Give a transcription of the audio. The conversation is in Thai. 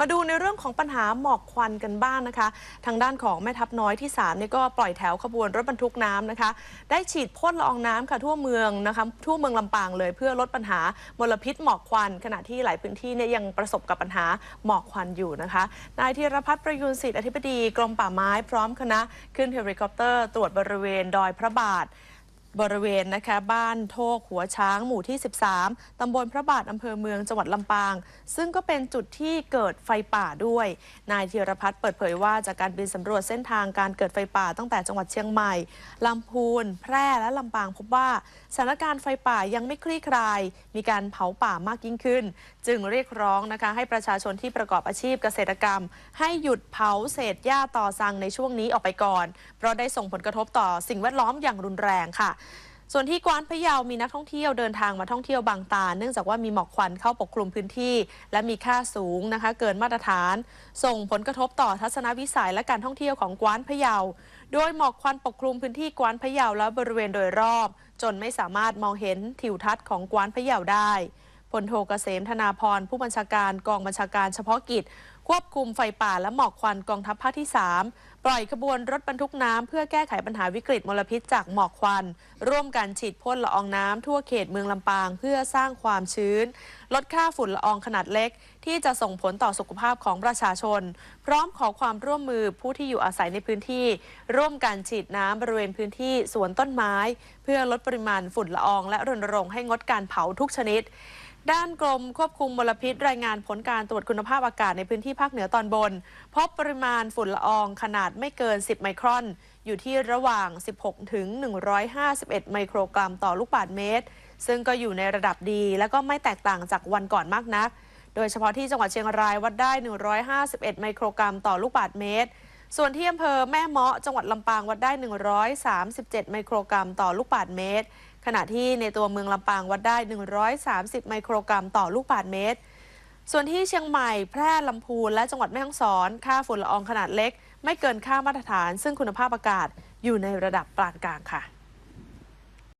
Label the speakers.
Speaker 1: มาดูในเรื่องของปัญหาหมอกควันกันบ้างนะคะ ทางด้านของแม่ทัพน้อยที่3เนี่ยก็ปล่อยแถวขบวนรถบรรทุกน้ำนะคะ ได้ฉีดพ่นละอองน้ำค่ะทั่วเมืองนะคะทั่วเมืองลำปางเลย เพื่อลดปัญหามลพิษหมอกควัน ขณะที่หลายพื้นที่เนี่ยยังประสบกับปัญหาหมอกควันอยู่นะคะนายธีรพัฒน์ประยุนสิทธิอธิบดีกรมป่าไม้พร้อมคณะขึ้นเฮลิคอปเตอร์ ตรวจบริเวณดอยพระบาท บริเวณนะคะบ้านโทกหัวช้างหมู่ที่ 13ตำบลพระบาทอำเภอเมืองจังหวัดลำปาง ซึ่งก็เป็นจุดที่เกิดไฟป่าด้วย นายธีรพัฒน์เปิดเผยว่าจากการบินสำรวจเส้นทางการเกิดไฟป่าตั้งแต่จังหวัดเชียงใหม่ลำพูน แพร่และลำปางพบว่าสถานการณ์ไฟป่ายังไม่คลี่คลาย มีการเผาป่ามากยิ่งขึ้น จึงเรียกร้องนะคะให้ประชาชนที่ประกอบอาชีพเกษตรกรรม ให้หยุดเผาเศษหญ้าต่อสั่งในช่วงนี้ออกไปก่อน เพราะได้ส่งผลกระทบต่อสิ่งแวดล้อมอย่างรุนแรงค่ะส่วนที่กวานพะเยา มีนักท่องเที่ยวเดินทางมาท่องเที่ยวบางตา เนื่องจากว่ามีหมอกควันเข้าปกคลุมพื้นที่ และมีค่าสูงนะคะ เกินมาตรฐาน ส่งผลกระทบต่อทัศนวิสัยและการท่องเที่ยวของกวานพะเยา โดยหมอกควันปกคลุมพื้นที่กวานพะเยาและบริเวณโดยรอบ จนไม่สามารถมองเห็นทิวทัศน์ของกวานพะเยาได้พลโทเกษมธนาพรผู้บัญชาการกองบัญชาการเฉพาะกิจ ควบคุมไฟป่าและหมอกควันกองทัพภาคที่ 3 ปล่อยขบวนรถบรรทุกน้ำเพื่อแก้ไขปัญหาวิกฤตมลพิษจากหมอกควัน ร่วมกันฉีดพ่นละอองน้ำทั่วเขตเมืองลำปาง เพื่อสร้างความชื้น ลดค่าฝุ่นละอองขนาดเล็ก ที่จะส่งผลต่อสุขภาพของประชาชน พร้อมขอความร่วมมือผู้ที่อยู่อาศัยในพื้นที่ ร่วมกันฉีดน้ำบริเวณพื้นที่สวนต้นไม้ เพื่อลดปริมาณฝุ่นละออง และรณรงค์ให้งดการเผาทุกชนิด ด้านกรมควบคุมมลพิษรายงานผลการตรวจคุณภาพอากาศในพื้นที่ภาคเหนือตอนบน พบปริมาณฝุ่นละอองขนาดไม่เกิน 10 ไมครอน อยู่ที่ระหว่าง 16 ถึง 151 ไมโครกรัมต่อลูกบาศก์เมตร ซึ่งก็อยู่ในระดับดี และก็ไม่แตกต่างจากวันก่อนมากนัก โดยเฉพาะที่จังหวัดเชียงรายวัดได้ 151 ไมโครกรัมต่อลูกบาศก์เมตร ส่วนที่อำเภอแม่เมาะจังหวัดลำปางวัดได้ 137 ไมโครกรัมต่อลูกบาศก์เมตร ขณะที่ในตัวเมืองลำปางวัดได้ 130 ไมโครกรัมต่อลูกบาศก์เมตร ส่วนที่เชียงใหม่ แพร่ลำพูนและจังหวัดแม่ฮ่องสอน ค่าฝุ่นละอองขนาดเล็ก ไม่เกินค่ามาตรฐาน ซึ่งคุณภาพอากาศอยู่ในระดับปานกลางค่ะ